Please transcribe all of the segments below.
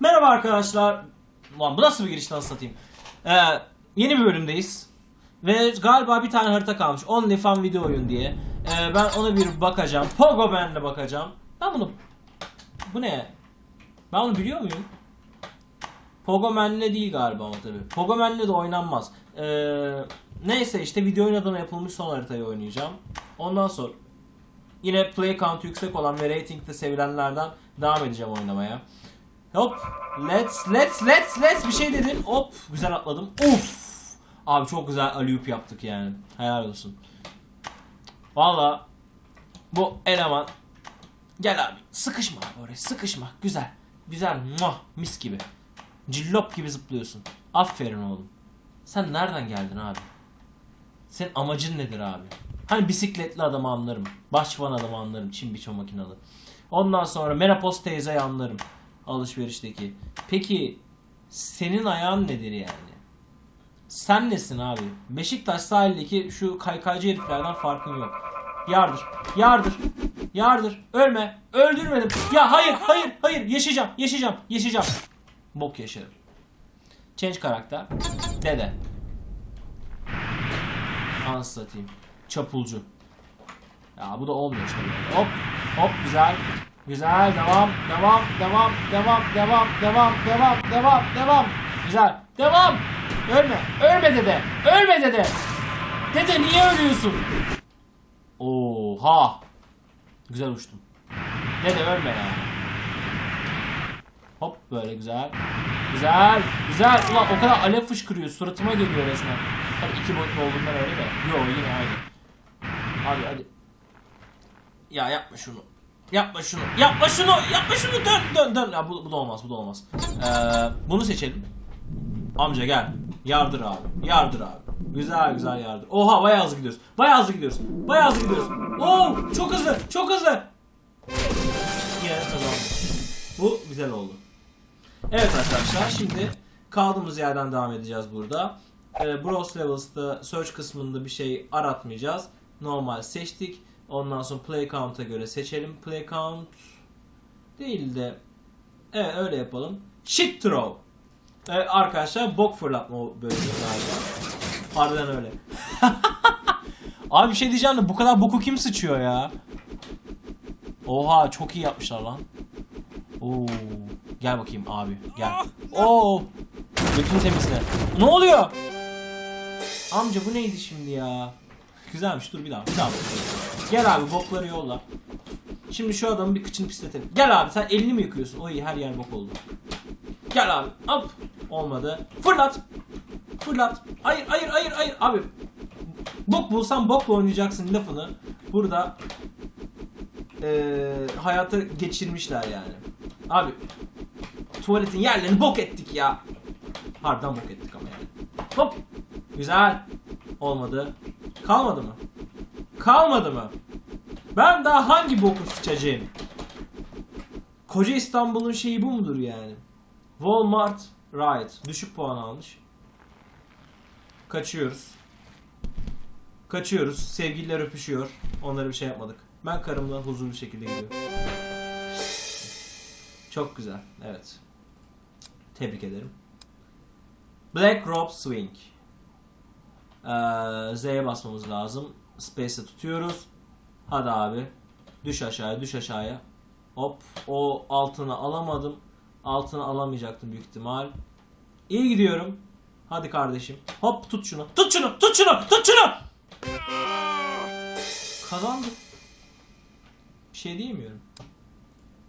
Merhaba arkadaşlar. Lan bu nasıl bir giriş nasıl satayım? Ee, yeni bir bölümdeyiz. Ve galiba bir tane harita kalmış. Only Fun Video Oyun diye. Ee, ben ona bir bakacağım. Pogo Band'le bakacağım. Ben bunu... Bu ne? Ben bunu biliyor muyum? Pogo Man'le değil galiba ama tabii. Pogo Man'le de oynanmaz. Ee, neyse işte video oynadığına yapılmış son haritayı oynayacağım. Ondan sonra yine play count yüksek olan ve ratingde sevilenlerden devam edeceğim oynamaya. Hop. Let's let's let's let's bir şey dedin. Hop. Güzel atladım. Uf. Abi çok güzel alley yaptık yani. Helal olsun. Valla bu eleman gel abi sıkışma abi oraya sıkışma güzel güzel muah mis gibi cillop gibi zıplıyorsun aferin oğlum sen nereden geldin abi senin amacın nedir abi hani bisikletli adamı anlarım başvan adamı anlarım çim biçme makinalı ondan sonra menopoz teyzeyi anlarım alışverişteki peki senin ayağın nedir yani sen nesin abi? Beşiktaş sahildeki şu kaykaycı heriflerden farkın yok. Yardır. Yardır. Yardır. Ölme. Öldürmedim. Ya hayır hayır hayır. Yaşayacağım. Yaşayacağım. Yaşayacağım. Bok yaşarım. Change karakter. Dede. Anasını satayım. Çapulcu. Ya bu da olmuyor işte. Hop. Hop güzel. Güzel. Devam. Devam. Devam. Devam. Devam. Devam. Devam. Devam. Devam. Güzel. Devam. Ölme. Ölme dede. Ölme dede. Dede niye ölüyorsun? Oha. Güzel uçtum. Dede ölme ya. Hop böyle güzel. Güzel. Güzel. Ulan o kadar alev fışkırıyor. Suratıma geliyor resmen. Tabii iki boyutlu olduğundan öyle de. Yo yine aynı. Abi hadi. Ya yapma şunu. Yapma şunu. Yapma şunu. Yapma şunu. Dön dön dön. Ya bu, bu da olmaz. Bu da olmaz. Ee, bunu seçelim. Amca gel. Yardır abi. Yardır abi. Güzel güzel yardır. Oha bayağı hızlı gidiyoruz. Bayağı hızlı gidiyoruz. Bayağı hızlı gidiyoruz. Oo çok hızlı. Çok hızlı. Yine kazandık. Bu güzel oldu. Evet arkadaşlar şimdi kaldığımız yerden devam edeceğiz burada. Ee, Browse Levels'da search kısmında bir şey aratmayacağız. Normal seçtik. Ondan sonra play count'a göre seçelim. Play count değil de evet öyle yapalım. Shit throw. Evet arkadaşlar bok fırlatma bölümü galiba. Harbiden öyle. Abi bir şey diyeceğim de bu kadar boku kim sıçıyor ya? Oha çok iyi yapmışlar lan. Oo. Gel bakayım abi gel. Oo. Götünü temizle. Ne oluyor? Amca bu neydi şimdi ya? Güzelmiş dur bir daha bir daha. Gel abi bokları yolla. Şimdi şu adamın bir kıçını pisletelim. Gel abi sen elini mi yıkıyorsun? O iyi her yer bok oldu. Gel abi. Hop. Olmadı. Fırlat. Fırlat. Hayır hayır hayır hayır. Abi. Bok bulsan bokla oynayacaksın lafını. Burada eee hayata geçirmişler yani. Abi. Tuvaletin yerlerini bok ettik ya. Harbiden bok ettik ama yani. Hop. Güzel. Olmadı. Kalmadı mı? Kalmadı mı? Ben daha hangi boku sıçacağım? Koca İstanbul'un şeyi bu mudur yani? Walmart Riot. Düşük puan almış. Kaçıyoruz. Kaçıyoruz. Sevgililer öpüşüyor. Onlara bir şey yapmadık. Ben karımla huzurlu bir şekilde gidiyorum. Çok güzel. Evet. Tebrik ederim. Black Rope Swing. Ee, Z'ye basmamız lazım. Space'e tutuyoruz. Hadi abi. Düş aşağıya, düş aşağıya. Hop. O altını alamadım. Altını alamayacaktım büyük ihtimal. İyi gidiyorum. Hadi kardeşim. Hop tut şunu. Tut şunu. Tut şunu. Tut şunu. Kazandık. Bir şey diyemiyorum.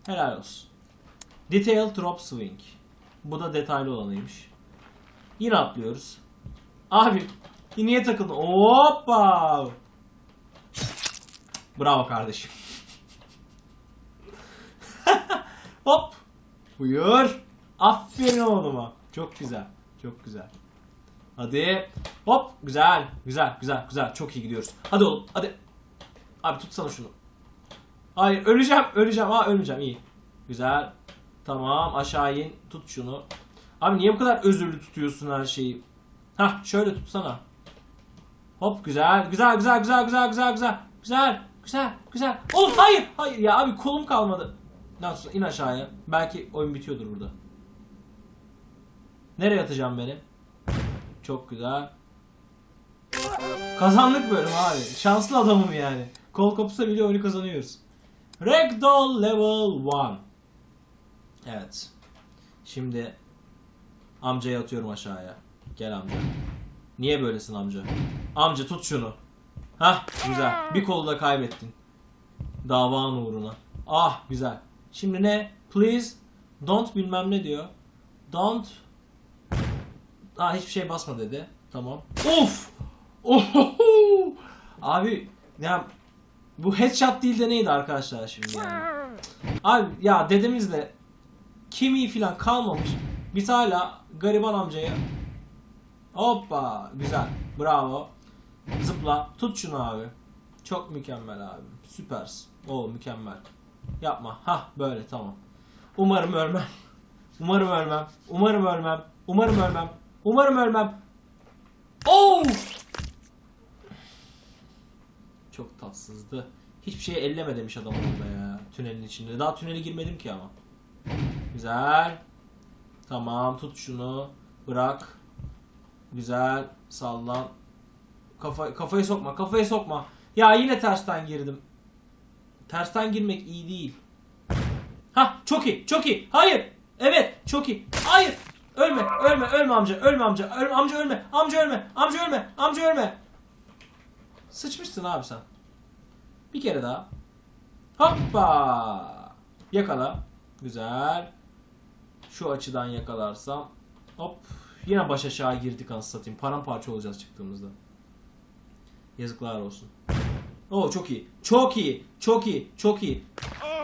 Helal olsun. Detail Drop Swing. Bu da detaylı olanıymış. Yine atlıyoruz. Abi niye takıldın? Hoppa! Bravo kardeşim. Hop. Buyur. Aferin oğluma. Çok güzel. Çok güzel. Hadi. Hop. Güzel. Güzel. Güzel. Güzel. Çok iyi gidiyoruz. Hadi oğlum. Hadi. Abi tutsana şunu. Hayır. Öleceğim. Öleceğim. Ha ölmeyeceğim. İyi. Güzel. Tamam. Aşağı in. Tut şunu. Abi niye bu kadar özürlü tutuyorsun her şeyi? Hah. Şöyle tutsana. Hop güzel. Güzel güzel güzel güzel güzel güzel. Güzel. Güzel. Güzel. Oğlum hayır. Hayır ya abi kolum kalmadı. Natsu in aşağıya. Belki oyun bitiyordur burada. Nereye atacağım beni? Çok güzel. Kazandık bölüm abi. Şanslı adamım yani. Kol kopsa bile oyunu kazanıyoruz. Ragdoll level 1. Evet. Şimdi amcayı atıyorum aşağıya. Gel amca. Niye böylesin amca? Amca tut şunu. Hah güzel. Bir kolu da kaybettin. Davan uğruna. Ah güzel. Şimdi ne? Please don't bilmem ne diyor. Don't Aa hiçbir şey basma dedi. Tamam. Of! Ohoho! Abi ya bu headshot değil de neydi arkadaşlar şimdi yani? Abi ya dedemizle kemiği falan kalmamış. Biz hala gariban amcaya Hoppa güzel. Bravo. Zıpla. Tut şunu abi. Çok mükemmel abi. Süpersin. O mükemmel. Yapma. Ha böyle tamam. Umarım ölmem. Umarım ölmem. Umarım ölmem. Umarım ölmem. Umarım ölmem. Oh! Çok tatsızdı. Hiçbir şey elleme demiş adam orada ya. Tünelin içinde. Daha tünele girmedim ki ama. Güzel. Tamam tut şunu. Bırak. Güzel. Sallan. Kafa, kafayı sokma. Kafayı sokma. Ya yine tersten girdim. Tersten girmek iyi değil. Ha çok iyi. Çok iyi. Hayır. Evet. Çok iyi. Hayır. Ölme. Ölme. Ölme amca. Ölme amca. Ölme, amca ölme. Amca ölme. Amca ölme. Amca ölme. Sıçmışsın abi sen. Bir kere daha. Hoppa. Yakala. Güzel. Şu açıdan yakalarsam. Hop. Yine baş aşağı girdik anasını satayım. Paramparça olacağız çıktığımızda. Yazıklar olsun. Oo çok iyi. Çok iyi. Çok iyi. Çok iyi.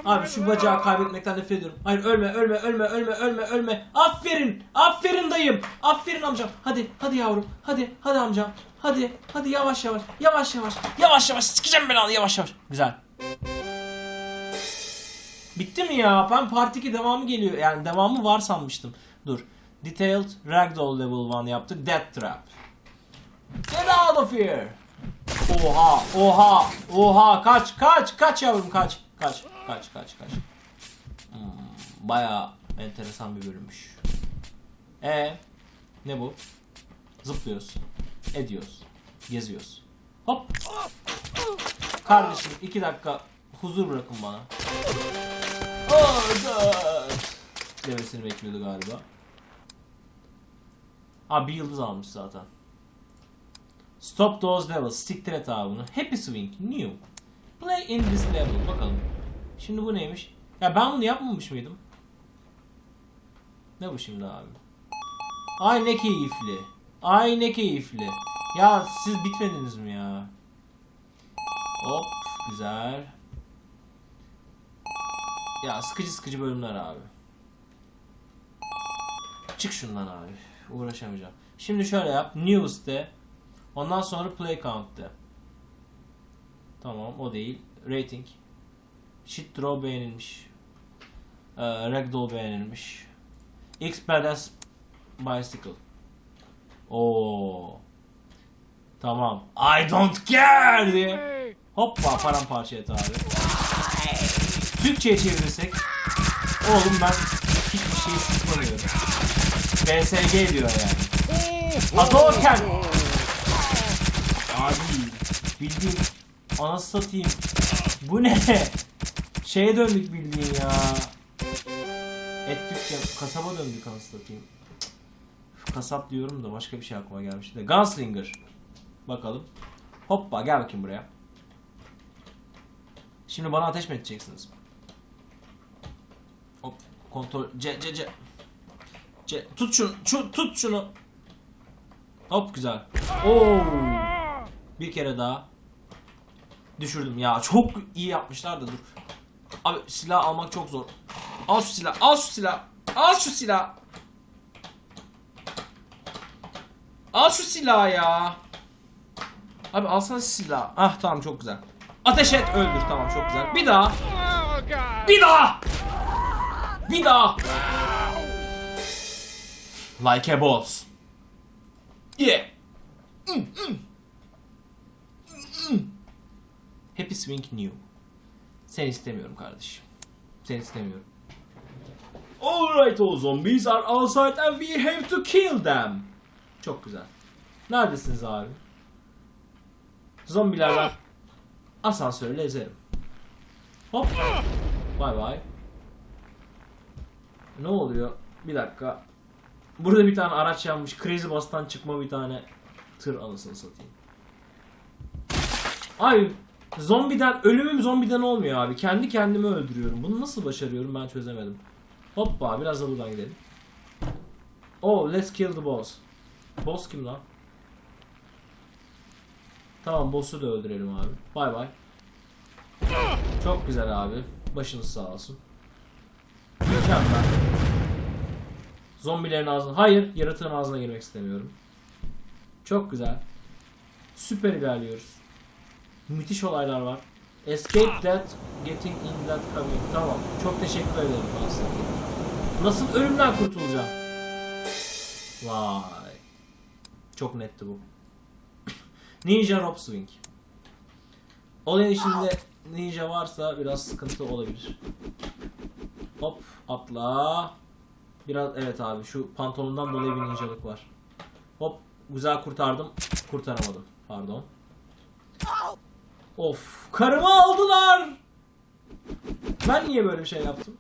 Abi şu bacağı kaybetmekten nefret ediyorum. Hayır ölme ölme ölme ölme ölme ölme. Aferin. Aferin dayım. Aferin amcam. Hadi hadi yavrum. Hadi hadi amcam. Hadi hadi yavaş yavaş. Yavaş yavaş. Yavaş yavaş. Sıkacağım belanı yavaş yavaş. Güzel. Bitti mi ya? Ben Part 2 devamı geliyor. Yani devamı var sanmıştım. Dur. Detailed Ragdoll Level 1 yaptık. Death Trap. Get out of here. Oha, oha, oha. Kaç, kaç, kaç yavrum kaç. Kaç, kaç, kaç, kaç. Hmm, bayağı enteresan bir bölümmüş. E ne bu? Zıplıyoruz. Ediyoruz. Geziyoruz. Hop. Kardeşim iki dakika huzur bırakın bana. Oh. Demesini bekliyordu galiba. Abi bir yıldız almış zaten. Stop those levels. Siktir et abi bunu. Happy Swing. New. Play in this level. Bakalım. Şimdi bu neymiş? Ya ben bunu yapmamış mıydım? Ne bu şimdi abi? Ay ne keyifli. Ay ne keyifli. Ya siz bitmediniz mi ya? Hop güzel. Ya sıkıcı sıkıcı bölümler abi. Çık şundan abi. Uğraşamayacağım. Şimdi şöyle yap. News de. Ondan sonra play count de. Tamam o değil. Rating. Shit draw beğenilmiş. Ee, Ragdoll beğenilmiş. X Badass Bicycle. Oo. Tamam. I don't care diye. Hoppa paramparça et abi. Türkçe'ye çevirirsek. Oğlum ben hiçbir şey sıkmıyorum. BSG diyor yani. Hadouken! Abi bildiğin anasını satayım. Bu ne? Şeye döndük bildiğin ya. Et dükkan, kasaba döndük anasını satayım. Kasap diyorum da başka bir şey aklıma gelmişti de. Gunslinger. Bakalım. Hoppa gel bakayım buraya. Şimdi bana ateş mi edeceksiniz? Hop kontrol C C C. C tut şunu şu, tut şunu. Hop güzel. Oo. Bir kere daha. Düşürdüm ya. Çok iyi yapmışlar da dur. Abi silah almak çok zor. Al şu silah. Al şu silah. Al şu silah. Al şu silah ya. Abi alsana silah. Ah tamam çok güzel. Ateş et öldür tamam çok güzel. Bir daha. Bir daha. Bir daha. Like a boss. Yeah. Mm, mm. Mm, mm. Happy Swing New. Seni istemiyorum kardeşim. Seni istemiyorum. Alright all zombies are outside and we have to kill them. Çok güzel. Neredesiniz abi? Zombilerden asansörle ezerim. Hop. Bay bay. Ne oluyor? Bir dakika. Burada bir tane araç yanmış. Crazy Bus'tan çıkma bir tane tır anasını satayım. Ay zombiden ölümüm zombiden olmuyor abi. Kendi kendimi öldürüyorum. Bunu nasıl başarıyorum ben çözemedim. Hoppa biraz da buradan gidelim. Oh let's kill the boss. Boss kim lan? Tamam boss'u da öldürelim abi. Bay bay. Çok güzel abi. Başınız sağ olsun. Mükemmel. Zombilerin ağzına... Hayır, yaratığın ağzına girmek istemiyorum. Çok güzel. Süper ilerliyoruz. Müthiş olaylar var. Escape that, getting in that coming. Tamam. Çok teşekkür ederim aslında. Nasıl ölümden kurtulacağım? Vay. Çok netti bu. Ninja Rope Swing. Olayın içinde ninja varsa biraz sıkıntı olabilir. Hop atla. Biraz evet abi şu pantolondan dolayı bir ninjalık var. Hop güzel kurtardım. Kurtaramadım. Pardon. Of karımı aldılar. Ben niye böyle bir şey yaptım?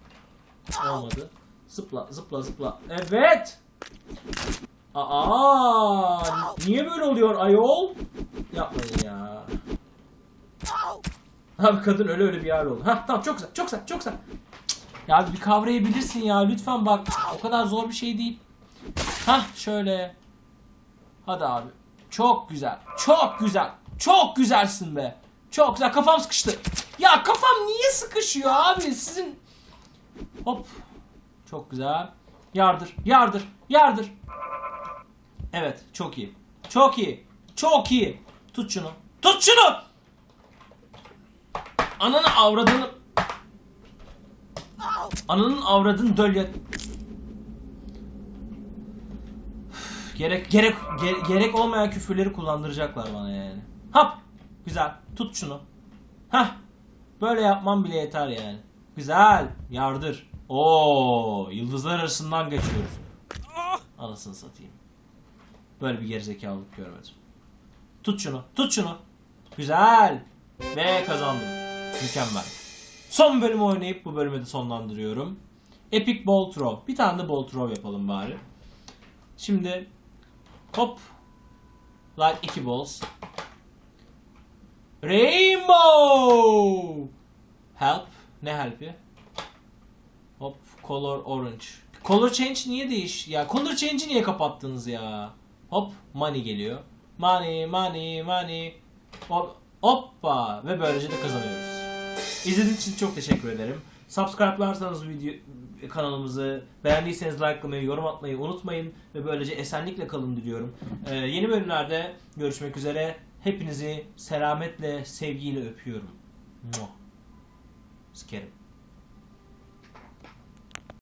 Olmadı. Zıpla zıpla zıpla. Evet. Aa niye böyle oluyor ayol? Yapmayın ya. Abi kadın öyle öyle bir yer oldu. Ha tamam çok güzel çok güzel çok güzel. Ya bir kavrayabilirsin ya lütfen bak. O kadar zor bir şey değil. Ha şöyle. Hadi abi. Çok güzel. Çok güzel. Çok güzelsin be. Çok güzel. Kafam sıkıştı. Ya kafam niye sıkışıyor abi? Sizin Hop. Çok güzel. Yardır. Yardır. Yardır. Evet. Çok iyi. Çok iyi. Çok iyi. Tut şunu. Tut şunu. Ananı avradını. Ananın avradını dölye. Gerek gerek ge- gerek olmayan küfürleri kullandıracaklar bana yani. Hap. Güzel. Tut şunu. Hah. Böyle yapmam bile yeter yani. Güzel. Yardır. Oo, yıldızlar arasından geçiyoruz. Anasını satayım. Böyle bir gerizekalılık görmedim. Tut şunu. Tut şunu. Güzel. Ve kazandım. Mükemmel. Son bölümü oynayıp bu bölümü de sonlandırıyorum. Epic Ball Throw. Bir tane de Ball Throw yapalım bari. Şimdi hop. Light 2 balls. Rainbow. Help. Ne help'i? Hop. Color orange. Color change niye değiş? Ya color change'i niye kapattınız ya? Hop. Money geliyor. Money, money, money. Hop. Hoppa. Ve böylece de kazanıyoruz. İzlediğiniz için çok teşekkür ederim. Subscribe'larsanız video kanalımızı beğendiyseniz likelamayı, yorum atmayı unutmayın ve böylece esenlikle kalın diliyorum. Ee, yeni bölümlerde görüşmek üzere. Hepinizi selametle, sevgiyle öpüyorum. Muah. Sikerim.